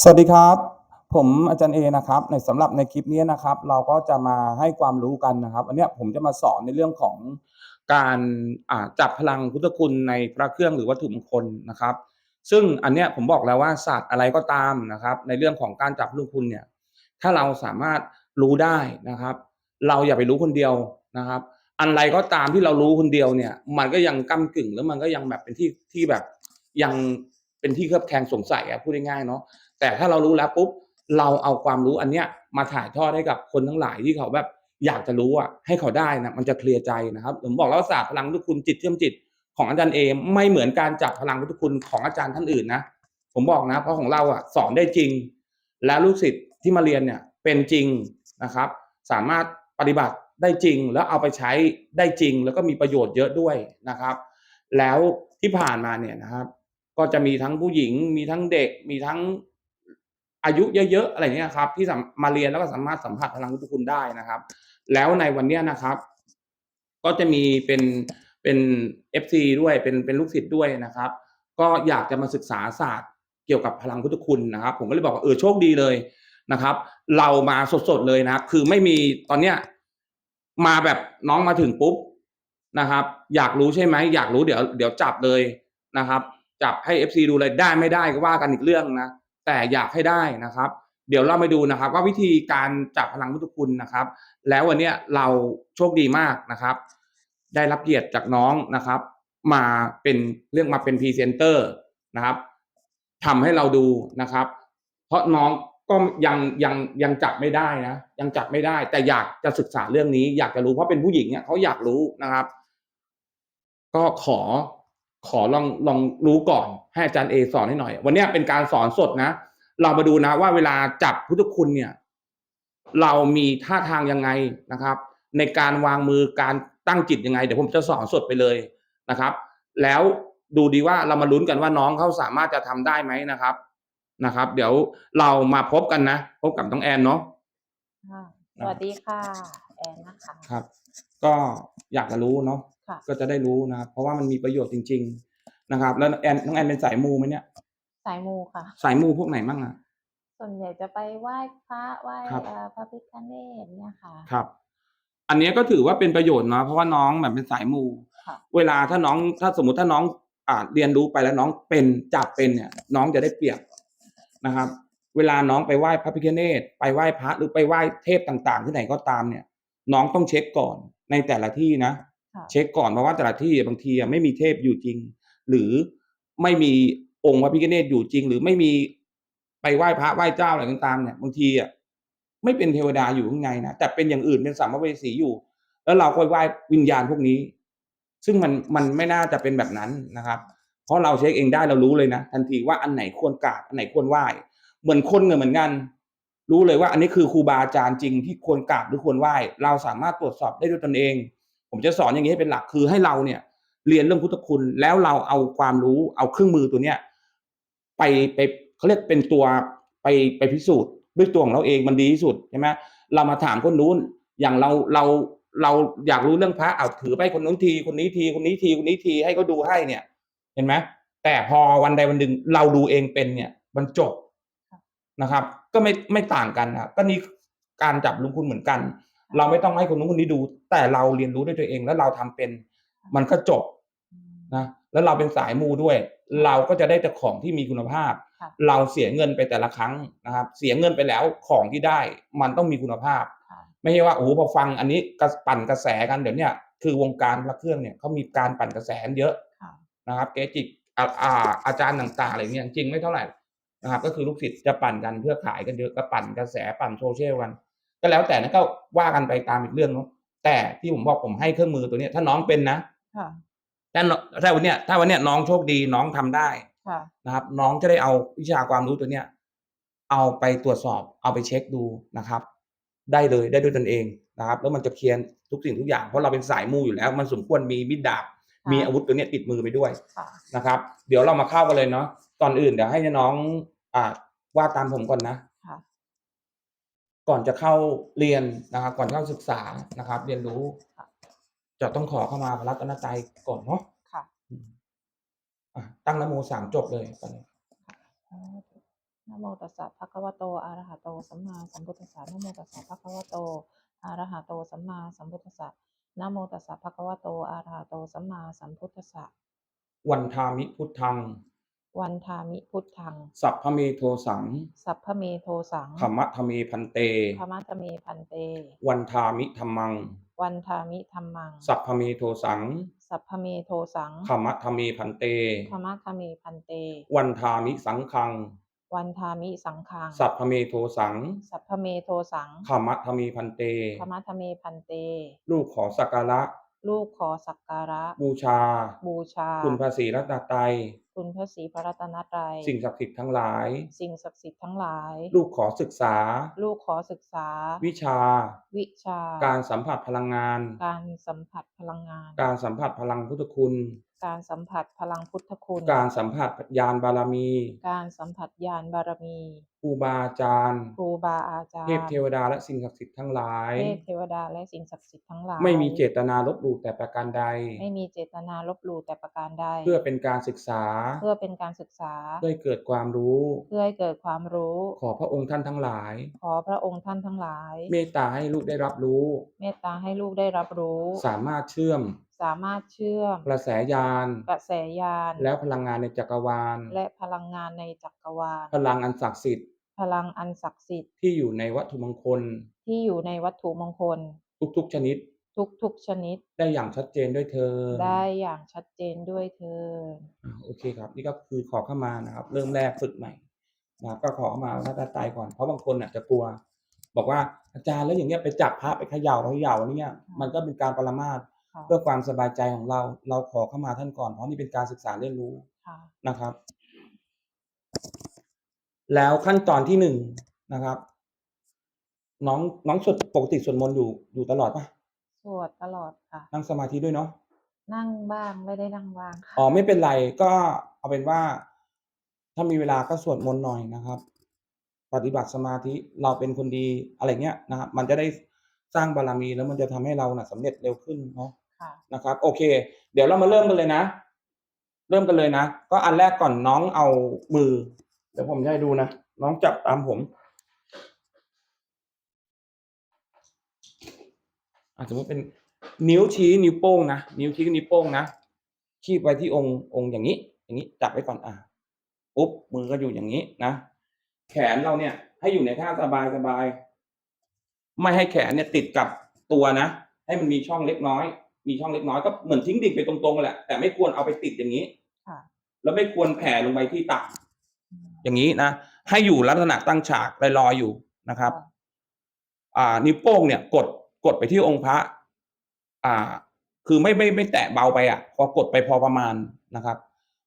สวัสดีครับ ผมอาจารย์เอนะครับในสำหรับในคลิปนี้นะครับ เราก็จะมาให้ความรู้กันนะครับอันเนี้ยผมจะมาสอนในเรื่องของการจับพลังพุทธคุณในพระเครื่องหรือวัตถุมงคลนะครับ ซึ่งอันเนี้ยผมบอกแล้วว่าศาสตร์อะไรก็ตามนะครับ ในเรื่องของการจับลูกคุณเนี่ยถ้าเราสามารถรู้ได้นะครับ เราอย่าไปรู้คนเดียวนะครับ อะไรก็ตามที่เรารู้คนเดียวเนี่ย มันก็ยังก้ากึ่งแล้วมันก็ยังแบบเป็นที่ที่แบบยังเป็นที่เคลือบแคลงสงสัยอะพูดง่ายๆเนาะ แต่ถ้าเรารู้แล้วปุ๊บเราเอาความรู้อันเนี้ยมาถ่ายทอดให้กับคนทั้งหลายที่เขาแบบอยากจะรู้อะให้เขาได้นะมันจะเคลียร์ใจนะครับผมบอกแล้วศาสตร์พลังพุทธคุณจิตเชื่อมจิตของอาจารย์เอไม่เหมือนการจับพลังพุทธคุณของอาจารย์ท่านอื่นนะผมบอกนะ เพราะของเราอะสอนได้จริง และลูกศิษย์ที่มาเรียนเนี่ยเป็นจริงนะครับ สามารถปฏิบัติได้จริง แล้วเอาไปใช้ได้จริง แล้วก็มีประโยชน์เยอะด้วยนะครับ แล้วที่ผ่านมาเนี่ยนะครับ ก็จะมีทั้งผู้หญิงมีทั้งเด็กมีทั้ง อายุเยอะๆอะไรเงี้ยครับ ที่มมาเรียนแล้วก็สามารถสัมผัสพลังพุทธคุณได้นะครับ แล้วในวันเนี้ยนะครับ ก็จะมีเป็นเป็น FC ด้วยเป็นเป็นลูกศิษย์ด้วยนะครับ ก็อยากจะมาศึกษาศาสตร์เกี่ยวกับพลังพุทธคุณนะครับ ผมก็เลยบอกว่าเออโชคดีเลยนะครับ เรามาสดๆเลยนะครับ คือไม่มีตอนเนี้ยมาแบบน้องมาถึงปุ๊บนะครับ อยากรู้ใช่ไหมอยากรู้เดี๋ยวเดี๋ยวจับเลยนะครับ จับให้ FC ดูเลยได้ไม่ได้ก็ว่ากันอีกเรื่องนะ แต่อยากให้ได้นะครับ เดี๋ยวเรามาดูนะครับ ว่าวิธีการจับพลังพุทธคุณนะครับ แล้ววันนี้เราโชคดีมากนะครับ ได้รับเกียรติจากน้องนะครับ มาเป็นเรื่องมาเป็นพรีเซนเตอร์นะครับทำให้เราดูนะครับ เพราะน้องก็ยังยังยังจับไม่ได้นะยังจับไม่ได้ แต่อยากจะศึกษาเรื่องนี้ อยากจะรู้เพราะเป็นผู้หญิงเนี่ยเขาอยากรู้นะครับ ก็ขอ ขอลองลองรู้ก่อนให้อาจารย์เอสอนให้หน่อย วันเนี้ยเป็นการสอนสดนะ เรามาดูนะว่าเวลาจับพุทธคุณเนี่ย เรามีท่าทางยังไงนะครับ ในการวางมือการตั้งจิตยังไง เดี๋ยวผมจะสอนสดไปเลยนะครับ แล้วดูดีว่าเรามาลุ้นกันว่าน้องเขาสามารถจะทำได้ไหมนะครับนะครับ เดี๋ยวเรามาพบกันนะ พบกับน้องแอนเนาะค่ะสวัสดีค่ะ แอนนะคะครับ ก็อยากจะรู้เนาะค่ะ ก็จะได้รู้นะครับเพราะว่ามันมีประโยชน์จริง ๆนะครับ แล้วแอนน้องแอนเป็นสายมูไหมเนี่ยสายมูค่ะ สายมูพวกไหนมั่งอะส่วนใหญ่จะไปไหว้พระไหว้ครับเอ่อพระพิฆเนศเนี่ยค่ะครับ อันเนี้ยก็ถือว่าเป็นประโยชน์เนาะเพราะว่าน้องแบบเป็นสายมูค่ะเวลาถ้าน้องถ้าสมมติถ้าน้องอ่าเรียนรู้ไปแล้วน้องเป็นจับเป็นเนี่ย น้องจะได้เปรียบนะครับ เวลาน้องไปไหว้พระพิฆเนศไปไหว้พระหรือไปไหว้เทพต่างๆ ที่ไหนก็ตามเนี่ย น้องต้องเช็คก่อนในแต่ละที่นะค่ะ เช็คก่อนเพราะว่าแต่ละที่บางทีไม่มีเทพอยู่จริง หรือไม่มีองค์พระพิฆเนศอยู่จริง หรือไม่มีไปไหว้พระไหว้เจ้าอะไรต่างๆเนี่ยบางทีอะไม่เป็นเทวดาอยู่ข้างในนะแต่เป็นอย่างอื่นเป็นสัมภเวสีอยู่ แล้วเราก็ไหว้วิญญาณพวกนี้ ซึ่งมันมันไม่น่าจะเป็นแบบนั้นนะครับ เพราะเราเช็คเองได้เรารู้เลยนะทันทีว่าอันไหนควรกราบอันไหนควรไหว้ เหมือนคนเนี่ยเหมือนกัน รู้เลยว่าอันนี้คือครูบาอาจารย์จริงที่ควรกราบหรือควรไหว้ เราสามารถตรวจสอบได้ด้วยตนเอง ผมจะสอนอย่างนี้ให้เป็นหลักคือให้เราเนี่ย เรียนเรื่องพุทธคุณ แล้วเราเอาความรู้เอาเครื่องมือตัวเนี้ยไปไปเขาเรียกเป็นตัวไปไปพิสูจน์ ด้วยตัวของเราเองมันดีที่สุดใช่ไหมเรามาถามคนนู้นอย่างเราเราเราอยากรู้เรื่องพระเอาถือไปคนนู้นทีคนนี้ทีคนนี้ทีคนนี้ทีให้เขาดูให้เนี่ย เห็นไหมแต่พอวันใดวันหนึ่งเราดูเองเป็นเนี่ยมันจบนะครับ ก็ไม่ไม่ต่างกันนะก็นี่การจับลุงคุณเหมือนกัน เราไม่ต้องให้คนนู้นคนนี้ดู แต่เราเรียนรู้ด้วยตัวเอง แล้วเราทำเป็น มันก็จบอืมนะแล้วเราเป็นสายมูด้วย เราก็จะได้แต่ของที่มีคุณภาพค่ะเราเสียเงินไปแต่ละครั้งนะครับ เสียเงินไปแล้วของที่ได้ มันต้องมีคุณภาพค่ะไม่ใช่ว่าโอ้โหพอฟังอันนี้กระปั่นกระแสกันเดี๋ยวเนี้ยคือวงการพระเครื่องเนี่ยเขามีการปั่นกระแสกันเยอะค่ะนะครับ เกจิอาอาอาจารย์ต่างๆอะไรเงี้ยจริงไม่เท่าไหร่นะครับ ก็คือลูกศิษย์จะปั่นกันเพื่อขายกันเยอะก็ปั่นกระแสปั่นโซเชียลกัน ก็แล้วแต่นั้นก็ว่ากันไปตามอีกเรื่องเนาะแต่ที่ผมบอกผมให้เครื่องมือตัวเนี้ยถ้าน้องเป็นนะค่ะถ้าน้องถ้าวันเนี้ยถ้าวันเนี้ยน้องโชคดีน้องทำได้ค่ะนะครับ น้องจะได้เอาวิชาความรู้ตัวเนี้ยเอาไปตรวจสอบ เอาไปเช็คดูนะครับ ได้เลยได้ด้วยตนเองนะครับ แล้วมันจะเคลียร์ทุกสิ่งทุกอย่างเพราะเราเป็นสายมูอยู่แล้ว มันสมควรมีมิดดาบค่ะมีอาวุธตัวเนี้ยติดมือไปด้วยค่ะนะครับ เดี๋ยวเรามาเข้ากันเลยเนาะก่อนอื่นเดี๋ยวให้น้องอ่าว่าตามผมก่อนนะค่ะ ก่อนจะเข้าเรียนนะครับ ก่อนเข้าศึกษานะครับ เรียนรู้ค่ะจะต้องขอเข้ามาพระรัตนตรัยก่อนเนาะค่ะอืมอะตั้งนะโมสามจบเลยตอนนี้นะโมตัสสะภะคะวะโตอะระหะโตสัมมาสัมพุทธัสสะนะโมตัสสะภะคะวะโตอะระหะโตสัมมาสัมพุทธัสสะนะโมตัสสะภะคะวะโตอะระหะโตสัมมาสัมพุทธัสสะวันทามิพุทธัง วันทามิพุทธัง สัพพเมโทสัง สัพพะเมโทสังขมะทะเมพันเตธรรมะทะเมพันเต วันทามิธรรมัง วันทามิธรรมัง สัพพเมโทสัง สัพพะเมโทสังขมะทะเมพันเตธรรมะทะเมพันเต วันทามิสังคัง วันทามิสังฆัง สัพพเมโทสัง สัพพะเมโทสังขมะทะเมพันเตธรรมะทะเมพันเต ลูกขอสักการะ ลูกขอสักการะ บูชา บูชา คุณพระศรีรัตนตรัยคุณพระศรีพระรัตนตรัย สิ่งศักดิ์สิทธิ์ทั้งหลาย สิ่งศักดิ์สิทธิ์ทั้งหลาย ลูกขอศึกษา ลูกขอศึกษา วิชา วิชา การสัมผัสพลังงาน การสัมผัสพลังงาน การสัมผัสพลังพุทธคุณ การสัมผัสพลังพุทธคุณ การสัมผัสญาณบารมี การสัมผัสญาณบารมีครูบาอาจารย์ครูบาอาจารย์ เทพเทวดาและสิ่งศักดิ์สิทธิ์ทั้งหลาย เทพเทวดาและสิ่งศักดิ์สิทธิ์ทั้งหลาย ไม่มีเจตนาลบหลู่แต่ประการใด ไม่มีเจตนาลบหลู่แต่ประการใด เพื่อเป็นการศึกษาเพื่อเป็นการศึกษา เพื่อให้เกิดความรู้ เพื่อให้เกิดความรู้ ขอพระองค์ท่านทั้งหลาย ขอพระองค์ท่านทั้งหลาย เมตตาให้ลูกได้รับรู้ เมตตาให้ลูกได้รับรู้ สามารถเชื่อม สามารถเชื่อม กระแสยาน กระแสยาน แล้วพลังงานในจักรวาล และพลังงานในจักรวาล พลังอันศักดิ์สิทธิ์ พลังอันศักดิ์สิทธิ์ที่อยู่ในวัตถุมงคล ที่อยู่ในวัตถุมงคล ทุกๆชนิด ทุกๆชนิด ได้อย่างชัดเจนด้วยเธอญได้อย่างชัดเจนด้วยเธอญอ่าโอเคครับ นี่ก็คือขอเข้ามานะครับ เริ่มแรกฝึกใหม่นะครับก็ขอเข้ามาพระตาตายก่อนเพราะบางคนอาจจะกลัว บอกว่าอาจารย์แล้วอย่างเงี้ยไปจับพระไปเขย่าเขย่าเนี่ย มันก็เป็นการปรามาสค่ะเพื่อความสบายใจของเรา เราขอเข้ามาท่านก่อนเพราะนี่เป็นการศึกษาเรียนรู้ค่ะนะครับ แล้วขั้นตอนที่หนึ่งนะครับ น้องน้องสวดปกติสวดมนต์อยู่อยู่ตลอดปะ สวดตลอดค่ะ นั่งสมาธิด้วยเนาะนั่งบ้างไม่ได้นั่งบ้างค่ะอ๋อไม่เป็นไรก็เอาเป็นว่า ถ้ามีเวลาก็สวดมนต์หน่อยนะครับ ปฏิบัติสมาธิเราเป็นคนดีอะไรเงี้ยนะครับมันจะได้สร้างบารมีแล้วมันจะทำให้เราน่ะสำเร็จเร็วขึ้นเนาะค่ะนะครับ โอเค เดี๋ยวเรามาเริ่มกันเลยนะ เริ่มกันเลยนะ ก็อันแรกก่อนน้องเอามือ เดี๋ยวผมจะให้ดูนะ น้องจับตามผม อาจจะว่าเป็นนิ้วชี้นิ้วโป้งนะนิ้วชี้นิ้วโป้งนะคีบไว้ที่องค์องค์อย่างนี้ อย่างนี้จับไว้ก่อนอะปุ๊บมือก็อยู่อย่างนี้นะแขนเราเนี่ย ให้อยู่ในท่าสบายสบายไม่ให้แขนเนี่ยติดกับตัวนะ ให้มันมีช่องเล็กน้อย มีช่องเล็กน้อยก็เหมือนทิ้งดิ่งไปตรงๆแหละแต่ไม่ควรเอาไปติดอย่างนี้ค่ะแล้วไม่ควรแผ่ลงไปที่ตักอย่างนี้นะให้อยู่ลักษณะตั้งฉากลอยๆอยู่นะครับ อ่า นิ้วโป้งเนี่ยกด กดไปที่องค์พระ อ่า คือไม่ไม่ไม่แตะเบาไปอะ พอกดไปพอประมาณนะครับ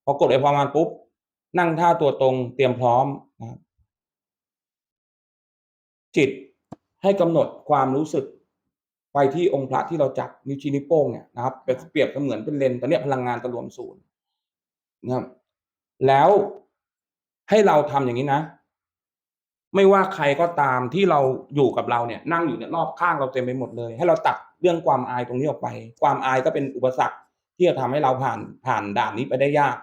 พอกดไปพอประมาณปุ๊บ นั่งท่าตัวตรงเตรียมพร้อมนะครับจิตให้กำหนดความรู้สึกไปที่องค์พระที่เราจับนิ้วชี้นิ้วโป้งเนี่ยนะครับเปรียบเปรียบเสมือนเป็นเลนส์ตอนเนี้ยพลังงานจะรวมศูนย์นะครับแล้วให้เราทำอย่างนี้นะ ไม่ว่าใครก็ตามที่เราอยู่กับเราเนี่ยนั่งอยู่เนี่ยรอบข้างเราเต็มไปหมดเลย ให้เราตัดเรื่องความอายตรงนี้ออกไป ความอายก็เป็นอุปสรรคที่จะทำให้เราผ่านผ่านด่านนี้ไปได้ยาก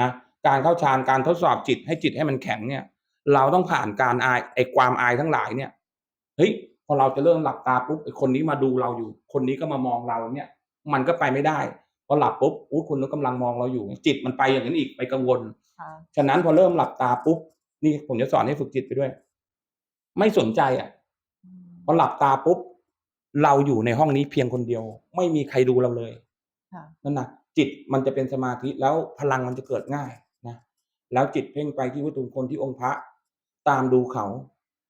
นะการเข้าฌานการทดสอบจิตให้จิตให้มันแข็งเนี่ย เราต้องผ่านการอายไอ้ความอายทั้งหลายเนี่ยเฮ้ยพอเราจะเริ่มหลับตาปุ๊บไอ้คนนี้มาดูเราอยู่ คนนี้ก็มามองเราเนี่ย มันก็ไปไม่ได้พอหลับปุ๊บอู้คุณกำลังมองเราอยู่ จิตมันไปอย่างนั้นอีกไปกังวลค่ะฉะนั้นพอเริ่มหลับตาปุ๊บ นี่ผมจะสอนให้ฝึกจิตไปด้วย ไม่สนใจอะอืมพอหลับตาปุ๊บเราอยู่ในห้องนี้เพียงคนเดียว ไม่มีใครดูเราเลยค่ะนั่นนะจิตมันจะเป็นสมาธิแล้วพลังมันจะเกิดง่ายนะแล้วจิตเพ่งไปที่วัตถุมงคลที่องค์พระตามดูเขา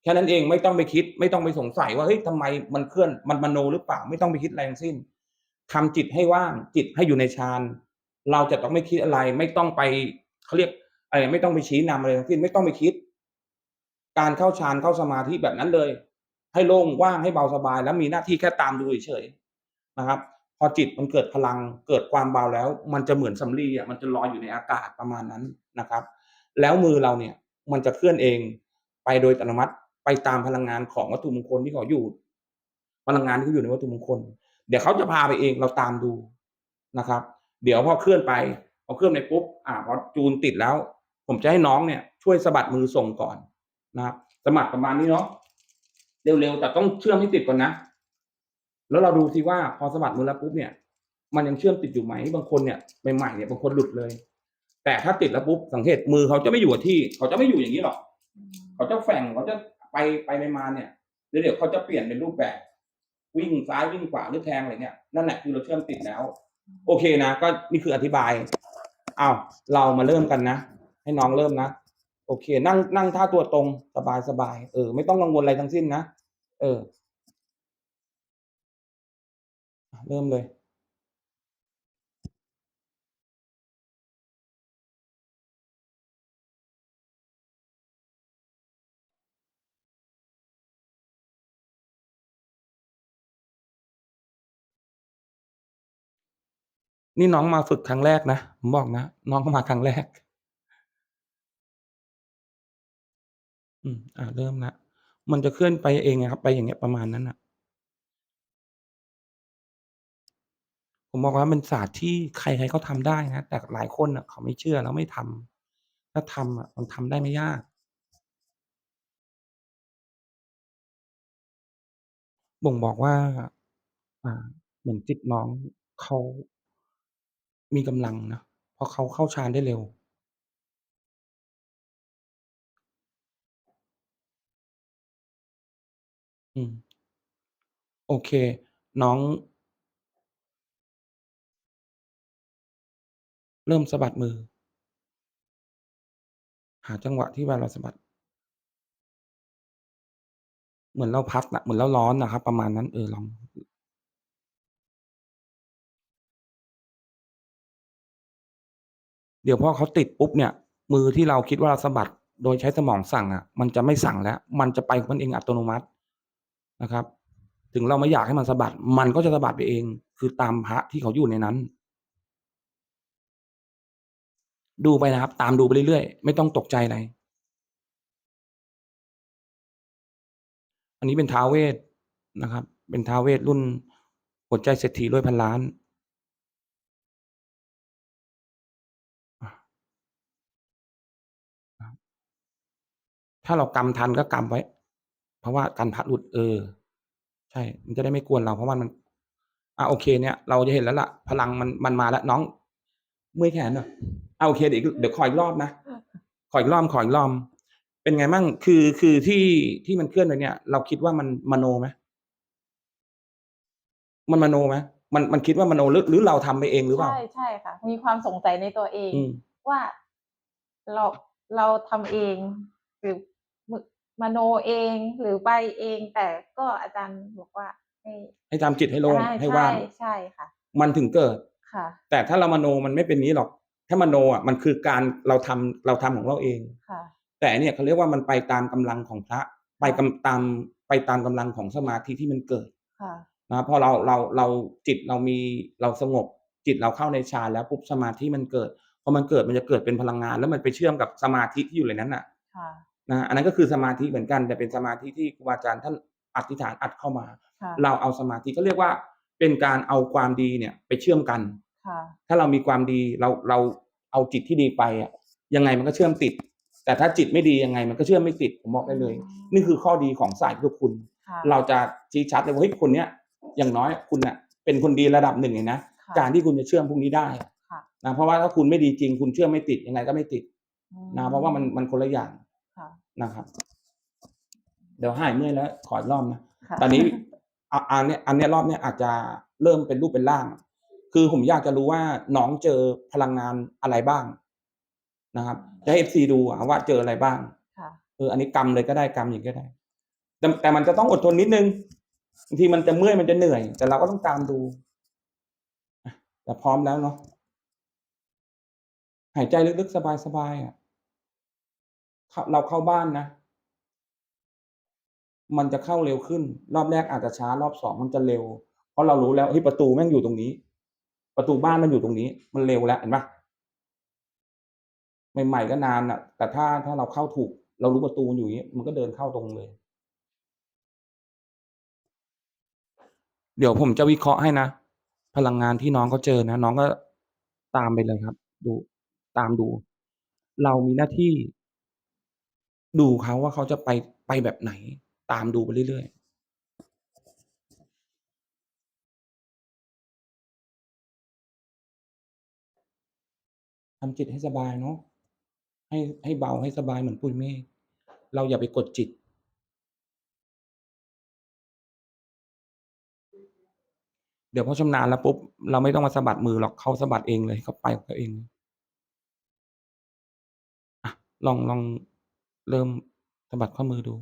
แค่นั้นเองไม่ต้องไปคิด ไม่ต้องไปสงสัยว่าเฮ้ยทำไมมันเคลื่อนมันมโนหรือเปล่าไม่ต้องไปคิดอะไรทั้งสิ้นทำจิตให้ว่างจิตให้อยู่ในฌานเราจะต้องไม่คิดอะไร ไม่ต้องไปเขาเรียกอะ ไรไม่ต้องไปชี้นำอะไรทั้งสิ้นไม่ต้องไปคิด การเข้าฌานเข้าสมาธิแบบนั้นเลย ให้โล่งว่างให้เบาสบาย แล้วมีหน้าที่แค่ตามดูเฉยๆนะครับ พอจิตมันเกิดพลังเกิดความเบาแล้ว มันจะเหมือนสำลีอะมันจะลอยอยู่ในอากาศประมาณนั้นนะครับ แล้วมือเราเนี่ยมันจะเคลื่อนเองไปโดยอัตโนมัติไปตามพลังงานของวัตถุมงคลที่เขาอยู่ พลังงานที่เขาอยู่ในวัตถุมงคล เดี๋ยวเขาจะพาไปเองเราตามดูนะครับ เดี๋ยวพอเคลื่อนไปพอเคลื่อนไปปุ๊บอ่าพอจูนติดแล้ว ผมจะให้น้องเนี่ยช่วยสะบัดมือส่งก่อนนะครับสมัครประมาณนี้เนาะเร็วๆแต่ต้องเชื่อมให้ติดก่อนนะ แล้วเราดูสิว่าพอสะบัดมือแล้วปุ๊บเนี่ย มันยังเชื่อมติดอยู่ไหมบางคนเนี่ยใหม่ๆเนี่ยบางคนหลุดเลย แต่ถ้าติดแล้วปุ๊บสังเกตมือเขาจะไม่อยู่ที่ เขาจะไม่อยู่อย่างนี้หรอกเขาจะแฝงเขาจะไปไปไปมาเนี่ยเดี๋ยวเดี๋ยวเขาจะเปลี่ยนเป็นรูปแบบ วิ่งซ้ายวิ่งขวาหรือแทงอะไรเนี่ยนั่นแหละคือเราเชื่อมติดแล้ว โอเคนะ ก็นี่คืออธิบายเอาเรามาเริ่มกันนะ ให้น้องเริ่มนะ โอเค นั่งนั่งท่าตัวตรงสบายสบายเออไม่ต้องกังวลอะไรทั้งสิ้นนะ เออ เริ่มเลยนี่น้องมาฝึกครั้งแรกนะผมบอกนะ น้องก็มาครั้งแรก อืม อ่า เริ่มแล้ว มันจะเคลื่อนไปเองอะครับ ไปอย่างเงี้ย ประมาณนั้นน่ะ ผมบอกว่าเป็นศาสตร์ที่ใคร ๆ ก็ทำได้นะ แต่หลายคนน่ะเขาไม่เชื่อแล้วไม่ทำ ถ้าทำอะมันทำได้ไม่ยาก บ่งบอกว่า อ่า เหมือนจิตน้องเขา มีกำลังนะ เพราะเขาเข้าฌานได้เร็ว อืม โอเค น้อง เริ่มสะบัดมือ หาจังหวะที่วลาเราสะบัด เหมือนเราพัดน่ะ เหมือนเราร้อนน่ะครับ ประมาณนั้น เออ ลอง เดี๋ยวพอเขาติดปุ๊บเนี่ย มือที่เราคิดว่าเราสะบัด โดยใช้สมองสั่งอะ มันจะไม่สั่งแล้ว มันจะไปของมันเองอัตโนมัติ นะครับ ถึงเราไม่อยากให้มันสะบัด มันก็จะสะบัดไปเอง คือตามพระที่เขาอยู่ในนั้น ดูไปนะครับ ตามดูไปเรื่อยๆ ไม่ต้องตกใจอะไร อันนี้เป็นท้าวเวสนะครับ เป็นท้าวเวสรุ่นหัวใจเศรษฐีรวยพันล้านถ้าเรากำทันก็กำไว้ เพราะว่ากันพระหลุดเออ ใช่ มันจะได้ไม่กวนเรา เพราะว่ามันอาโอเค เนี่ย เราจะเห็นแล้วล่ะ พลังมันมันมาแล้วน้อง เมื่อยแขนเหรอ?อาโอเคเดี๋ยวอีกเดี๋ยวขออีกรอบนะขออีกรอบขออีกรอบเป็นไงมั่ง?คือคือที่ที่มันเคลื่อนไปเนี่ย เราคิดว่ามันมโนไหม?มันมโนไหม?มันมันคิดว่ามโนหรือหรือเราทำไปเองหรือเปใช่ล่า?ใช่ค่ะ มีความสงสัยในตัวเองอืมว่าเราเราทำเองหรือ มมโนเองหรือไปเอง แต่ก็อาจารย์บอกว่า ให้ให้ทำจิตให้โล่งใช่ให้ว่างใช่ค่ะ มันถึงเกิด ค่ะ แต่ถ้าเรามโนมันไม่เป็นงี้หรอก ถ้ามโนอะมันคือการเราทำเราทำของเราเอง ค่ะ แต่อันเนี่ยเขาเรียกว่ามันไปตามกำลังของพระ ไปกำตามไปตามกำลังของสมาธิที่มันเกิดค่ะ นะครับพอเราเราเราจิตเรามีเราสงบ จิตเราเข้าในฌานแล้วปุ๊บสมาธิมันเกิดพอมันเกิดมันจะเกิดเป็นพลังงาน แล้วมันไปเชื่อมกับสมาธิที่อยู่ในนั้นน่ะ ค่ะ นะครับอันนั้นก็คือสมาธิเหมือนกัน แต่เป็นสมาธิที่ครูบาอาจารย์ท่านอธิษฐานอัดเข้ามาค่ะเราเอาสมาธิก็เรียกว่าเป็นการเอาความดีเนี่ยไปเชื่อมกันค่ะถ้าเรามีความดีเราเราเอาจิตที่ดีไปอะยังไงมันก็เชื่อมติด แต่ถ้าจิตไม่ดียังไงมันก็เชื่อมไม่ติดผมบอกได้เลยอืมนี่คือข้อดีของสายพุทธคุณค่ะเราจะชี้ชัดเลยว่าเฮ้ยคนเนี้ยอย่างน้อยคุณน่ะเป็นคนดีระดับหนึ่งเลยนะค่ะการที่คุณจะเชื่อมพวกนี้ได้อะค่ะนะเพราะว่าถ้าคุณไม่ดีจริง คุณเชื่อมไม่ติดยังไงก็ไม่ติดอืนะเพราะว่ามันมันคนละอย่างค่ะ นะครับ เดี๋ยวหายเมื่อยแล้วขออีกรอบนะค่ะตอนนี้อะอันเนี้ยอันเนี้ยรอบเนี้ยอาจจะเริ่มเป็นรูปเป็นร่าง คือผมอยากจะรู้ว่าน้องเจอพลังงานอะไรบ้างนะครับจะให้ FC ดูอะว่าเจออะไรบ้างค่ะเอออันนี้กำเลยก็ได้กำอย่างงี้ก็ได้แต่แต่มันจะต้องอดทนนิดหนึ่งบางทีมันจะเมื่อยมันจะเหนื่อย แต่เราก็ต้องตามดูอะแต่พร้อมแล้วเนาะหายใจลึกๆสบายๆอะข เราเข้าบ้านนะ มันจะเข้าเร็วขึ้น รอบแรกอาจจะช้ารอบ2มันจะเร็ว เพราะเรารู้แล้วเฮ้ยประตูแม่งอยู่ตรงนี้ ประตูบ้านมันอยู่ตรงนี้ มันเร็วแล้วเห็นปล่า?ใหม่ๆก็นานน่ะ แต่ถ้าถ้าเราเข้าถูก เรารู้ประตูมันอยู่อย่างงี้ มันก็เดินเข้าตรงเลย เดี๋ยวผมจะวิเคราะห์ให้นะ พลังงานที่น้องเขาเจอนะ น้องก็ตามไปเลยครับ ดูตามดู เรามีหน้าที่ ดูเขาว่าเขาจะไปไปแบบไหน ตามดูไปเรื่อย ๆทำจิตให้สบายเนาะให้ให้เบาให้สบายเหมือนปุยเมฆเราอย่าไปกดจิต เดี๋ยวพอชำนาญแล้วปุ๊บ เราไม่ต้องมาสะบัดมือหรอกเขาสะบัดเองเลยเขาไปของเขาเองอะลองลอง เริ่มสะบัดข้อมือดู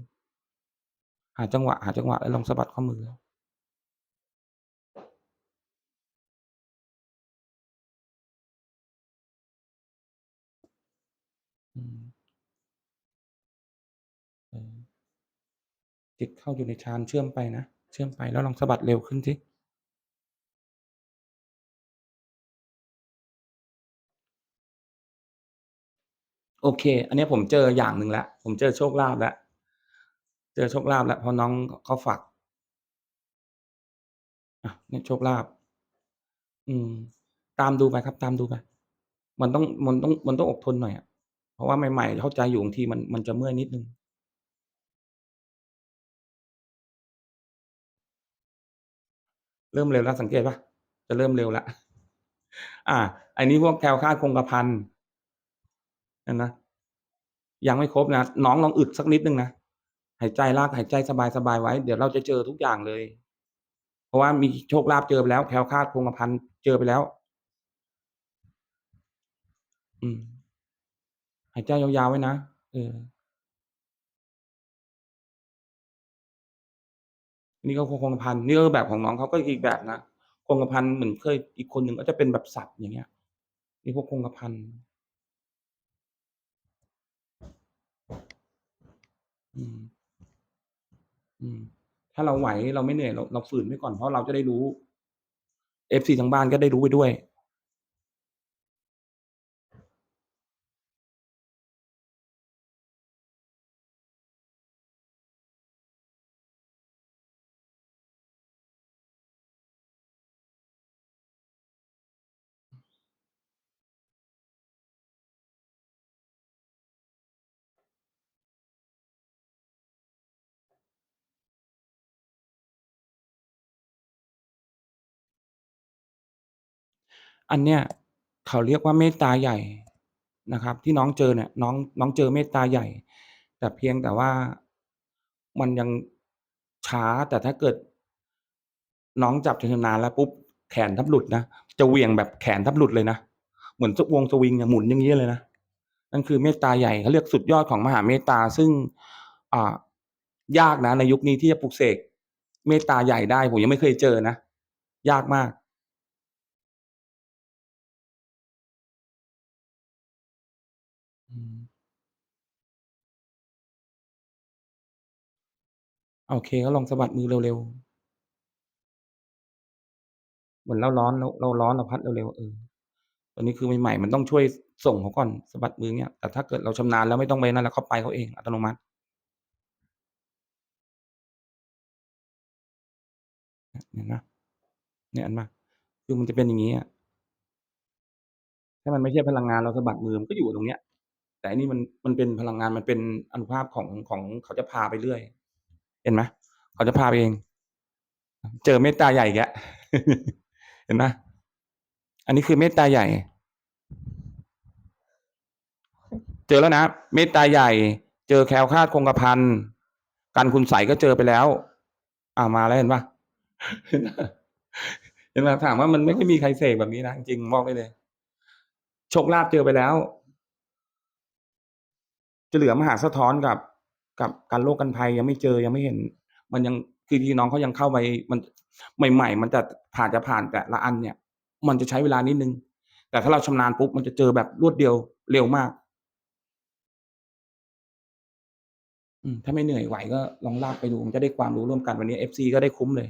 หาจังหวะ หาจังหวะแล้วลองสะบัดข้อมือจิตเข้าอยู่ในฌานเชื่อมไปนะ เชื่อมไปแล้วลองสะบัดเร็วขึ้นสิ โอเค อันนี้ผมเจออย่างหนึ่งแล้วผมเจอโชคลาภแล้วเจอโชคลาภแล้วเพราะน้องเขาฝากอะเนี่ยโชคลาภอืม ตามดูไปครับ ตามดูไป มันต้องมันต้องมันต้องอดทนหน่อยอะเพราะว่าใหม่ๆเข้าใจอยู่บางทีมันมันจะเมื่อยนิดนึงเริ่มเร็วแล้วสังเกตปล่า?จะเริ่มเร็วล้วอาอันนี้พวกแคลคลาคงกระพัน นไหม?ยังไม่ครบนะน้องลองอึดสักนิดหนึ่งนะหายใจลากหายใจสบายๆไว้ เดี๋ยวเราจะเจอทุกอย่างเลย เพราะว่ามีโชคลาภเจอไปแล้วแคล้วคลาดคงกระพันเจอไปแล้ว อืมหายใจยาวๆไว้นะเออนี่ก็คงคงกระพันนี่ก็แบบของน้องเขาก็อีกแบบนะคงกระพันเหมือนเคยอีกคนหนึ่งก็จะเป็นแบบสัตว์อย่างเงี้ยนี่พวกคงกระพัน อืม อืม ถ้าเราไหว เราไม่เหนื่อย เรา เราฝืนไว้ก่อน เพราะเราจะได้รู้ เอฟซีทางบ้านก็ได้รู้ไปด้วย อันเนี้ยเขาเรียกว่าเมตตาใหญ่นะครับ ที่น้องเจอเนี่ยน้องน้องเจอเมตตาใหญ่ แต่เพียงแต่ว่ามันยังช้าแต่ถ้าเกิด น้องจับชำนาญแล้วปุ๊บแขนแทบหลุดนะจะเหวี่ยงแบบแขนแทบหลุดเลยนะเหมือนสวงสวิงอะหมุนอย่างงี้เลยนะนั่นคือเมตตาใหญ่เขาเรียกสุดยอดของมหาเมตตาซึ่งอ่ายากนะในยุคนี้ที่จะปลุกเสกเมตตาใหญ่ได้ผมยังไม่เคยเจอนะ ยากมาก โอเคก็ลองสะบัดมือเร็ว ๆ เหมือนเราร้อนเราเราร้อนเราพัดเร็ว ๆ เอออันนี้คือใหม่ ๆ มันต้องช่วยส่งเขาก่อนสะบัดมือเงี้ยแต่ถ้าเกิดเราชำนาญแล้วไม่ต้องไปนั่นแล้วเขาไปเขาเองอัตโนมัติ เห็นไหม?เนี่ยเห็นเปล่า?คือมันจะเป็นอย่างงี้อะ ถ้ามันไม่ใช่พลังงานเราสะบัดมือมันก็อยู่ตรงเนี้ย แต่อันนี้มัน มันเป็นพลังงาน มันเป็นอานุภาพของ ของเขาจะพาไปเรื่อย เห็นไหม?เขาจะพาไปเอง เจอเมตตาใหญ่อีกเห็นเปล่า?อันนี้คือเมตตาใหญ่ เจอแล้วนะ เมตตาใหญ่ เจอแคลวคาดคงกระพันกันคุณไสก็เจอไปแล้วอ้ามาแล้วเห็นปล่า?เห็นเปล่า?เห็นเปล่า?ถามว่ามันไม่ค่อยมีใครเสกแบบนี้นะจริงบอกได้เลยโชคลาภเจอไปแล้ว จะเหลือมหาสะท้อนกับ กับกันโรคกันภัยยังไม่เจอยังไม่เห็น มันยังคือที่น้องเขายังเข้าไปมันใหม่ ๆ มันจะผ่านจะผ่านแต่ละอันเนี่ย มันจะใช้เวลานิดหนึ่งแต่ถ้าเราชำนาญปุ๊บมันจะเจอแบบรวดเดียวเร็วมากอืมถ้าไม่เหนื่อยไหวก็ลองลากไปดูมันจะได้ความรู้ร่วมกันวันนี้ FC ก็ได้คุ้มเลย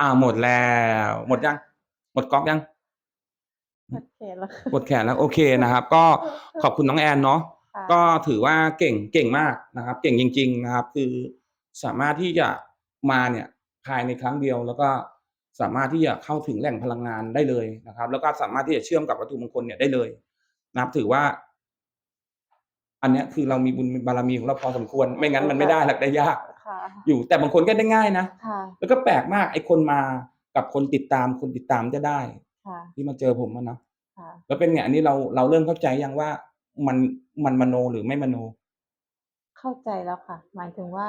อ้าวหมดแล้ว หมดยัง?หมดก๊อกยัง?หมดเขตแล้วค่ะหมดแขนแล้วโอเคนะครับ ก็ขอบคุณน้องแอนเนาะค่ะ ก็ถือว่าเก่งเก่งมากนะครับ เก่งจริง ๆนะครับ คือสามารถที่จะมาเนี่ยภายในครั้งเดียว แล้วก็สามารถที่จะเข้าถึงแหล่งพลังงานได้เลยนะครับ แล้วก็สามารถที่จะเชื่อมกับวัตถุมงคลเนี่ยได้เลย นะครับ ถือว่า อันเนี้ยคือเรามีบุญมีบารมีของเราพอสมควร ไม่งั้นมันไม่ได้หรอกได้ยาก ค่ะ อยู่แต่บางคนก็ได้ง่ายนะค่ะ แล้วก็แปลกมากไอ้คนมากับคนติดตามคนติดตามจะได้ ค่ะ ที่มาเจอผมอะเนาะค่ะ แล้วเป็นไงอันนี้เราเราเริ่มเข้าใจยังว่า มันมันมโนหรือไม่มโน เข้าใจแล้วค่ะ หมายถึงว่า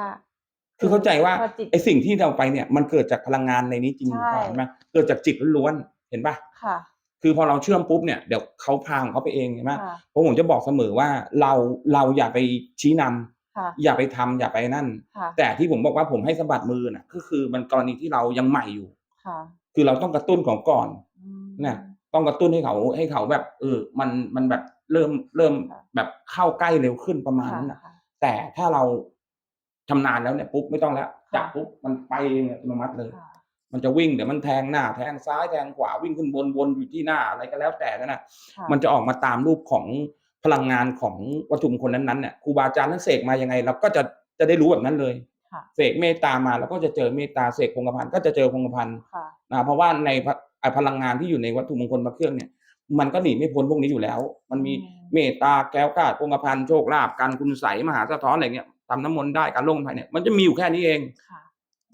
คือเข้าใจว่าพอจิต ไอ้สิ่งที่เราไปเนี่ย มันเกิดจากพลังงานในนี้จริงหรือเปล่าใช่ เห็นไหมเกิดจากจิตล้วนๆเห็นปะค่ะ คือพอเราเชื่อมปุ๊บเนี่ยเดี๋ยวเขาพาของเขาไปเองเห็นไหมค่ะ เพราะผมจะบอกเสมอว่าเราเราอย่าไปชี้นำค่ะอย่าไปทำอย่าไปนั่น ค่ะแต่ที่ผมบอกว่าผมให้สะบัดมือน่ะก็คือมันกรณีที่เรายังใหม่อยู่ ค่ะคือเราต้องกระตุ้นของก่อน อืมเนี่ย ต้องกระตุ้นให้เขาให้เขาแบบเออมันมันแบบเริ่มเริ่มค่ะแบบเข้าใกล้เร็วขึ้นประมาณนั้นนะค่ะแต่ถ้าเราชำนาญแล้วเนี่ยปุ๊บไม่ต้องแล้วค่ะจับปุ๊บมันไปเองอัตโนมัติเลยค่ะมันจะวิ่งเดี๋ยวมันแทงหน้า แทงซ้ายแทงขวาวิ่งขึ้นบนวนอยู่ที่หน้าอะไรก็แล้วแต่นั่นนะค่ะมันจะออกมาตามรูปของพลังงานของวัตถุมงคลนั้นๆเนี่ยครูบาอาจารย์ท่านเสกมายังไง เราก็จะจะได้รู้แบบนั้นเลยค่ะเสกเมตตามาเราก็จะเจอเมตตาเสกพงกพันธ์ก็จะเจอพงกพันธ์ค่ะนะเพราะว่าใน พะไอ้พลังงานที่อยู่ในวัตถุมงคลพระเครื่องเนี่ย มันก็หนีไม่พ้นพวกนี้อยู่แล้ว มันมีอืมเมตตาแก้วกาดพงกพันธ์โชคลาภการคุณใสยมหาสะท้อนอะไรเงี้ยทำน้ำมนต์ได้การลงภัยเนี่ยมันจะมีอยู่แค่นี้เองค่ะ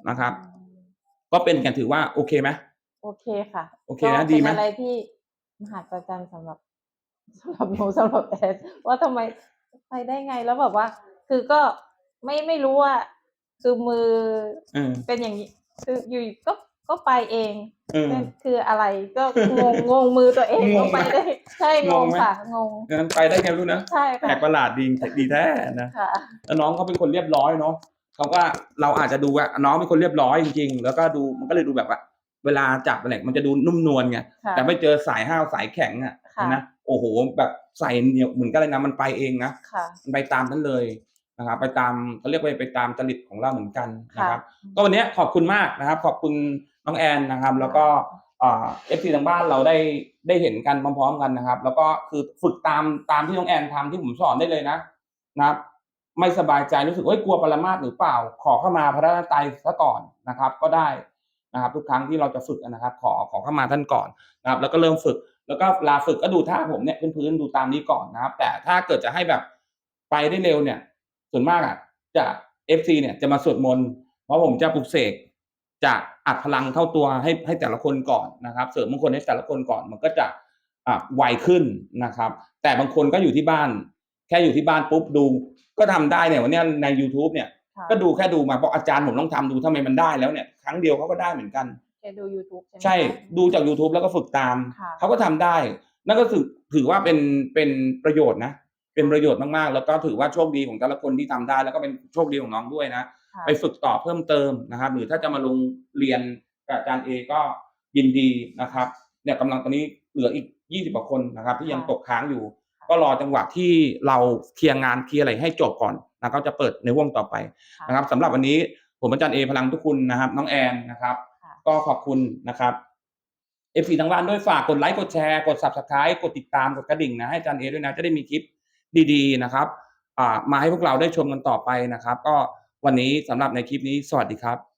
นะครับอืมก็เป็นกันถือว่าโอเคไหมโอเคค่ะ โอเคก็นะดีไหมเป็นอะไรที่มหัศจรรย์สำหรับสำหรับหนูสำหรับแอนว่าทำไมไปได้ไงแล้วแบบว่า คือก็ไม่ไม่รู้ว่าคือมือเออเป็นอย่างนี้คืออยู่ก็ ก็ไปเองเออเป็นคืออะไรก็งงงงมือตัวเองงก็งไหมไปได้ใช่งงงงไหมค่ะงงงั้นไปได้ไงไม่รู้นะใช่แปลค่ะกประหลาดดีดีแท้นะค่ะแล้วน้องเขาเป็นคนเรียบร้อยเนาะเขาก็เราอาจจะดูว่าน้องเป็นคนเรียบร้อยจริง ๆ แล้วก็ดูมันก็เลยดูแบบว่าเวลาจับอะไรมันจะดูนุ่มนวลไงค่ะแต่ไม่เจอสายห้าวสายแข็งอะค่ะนะโอ้โหแบบใส่เหนียวเหมือนกันเลยนะมันไปเองนะค่ะมันไปตามนั้นเลย นะครับ ไปตามเขาเรียกว่าไปตามจริตของเราเหมือนกันนะค่ะครับ ก็วันนี้ขอบคุณมากนะครับ ขอบคุณน้องแอนนะครับ แล้วก็เอฟซีทางบ้านเราได้ได้เห็นกันพร้อมๆกันนะครับ แล้วก็คือฝึกตามตามที่น้องแอนทำที่ผมสอนได้เลยนะนะครับ ไม่สบายใจรู้สึกว่ากลัวปรมาสหรือเปล่า ขอเข้ามาพระรัตนตรัยซะก่อนนะครับ ก็ได้นะครับ ทุกครั้งที่เราจะฝึกนะครับ ขอขอเข้ามาท่านก่อนนะครับ แล้วก็เริ่มฝึก แล้วก็เวลาฝึกก็ดูท่าผมเนี่ยพื้นๆดูตามนี้ก่อนนะครับ แต่ถ้าเกิดจะให้แบบไปได้เร็วเนี่ย ส่วนมากอะจะเอฟซีเนี่ยจะมาสวดมนต์เพราะผมจะปลุกเสกจะอัดพลังเข้าตัวให้ให้แต่ละคนก่อนนะครับ เสริมมงคลให้แต่ละคนก่อนมันก็จะอ่าไวขึ้นนะครับ แต่บางคนก็อยู่ที่บ้าน แค่อยู่ที่บ้านปุ๊บดู ก็ทำได้เนี่ยวันเนี้ยใน YouTube เนี่ยค่ะก็ดูแค่ดูมาบอกอาจารย์ผมต้องทำดูทำไมมันได้แล้วเนี่ยครั้งเดียวเขาก็ได้เหมือนกันแกดู YouTube ใช่ไหมใช่คะดูจาก YouTube แล้วก็ฝึกตามค่ะเขาก็ทำได้ นั่นก็ถือถือว่าเป็นเป็นประโยชน์นะ เป็นประโยชน์มากๆ แล้วก็ถือว่าโชคดีของแต่ละคนที่ทำได้ แล้วก็เป็นโชคดีของน้องด้วยนะค่ะไปฝึกต่อเพิ่มเติมนะครับ หรือถ้าจะมาลงเรียนกับอาจารย์เอก็ยินดีนะครับ เนี่ยกำลังตอนนี้เหลืออีก 20กว่าคนนะครับ ที่ยังตกค้างอยู่ ก็รอจังหวะที่เราเคลียร์งานเคลียร์อะไรให้จบก่อนนะก็จะเปิดในวงต่อไปค่ะนะครับสำหรับวันนี้ผมอาจารย์เอพลังทุกคุณนะครับ น้องแอนนะครับค่ะก็ขอบคุณนะครับเอฟซีทั้งบ้านด้วยฝากกดไลค์กดแชร์กด subscribe กดติดตามกดกระดิ่งนะให้อาจารย์เอด้วยนะจะได้มีคลิป ดีๆนะครับมาให้พวกเราได้ชมกันต่อไปนะครับ ก็วันนี้สำหรับในคลิปนี้สวัสดีครับ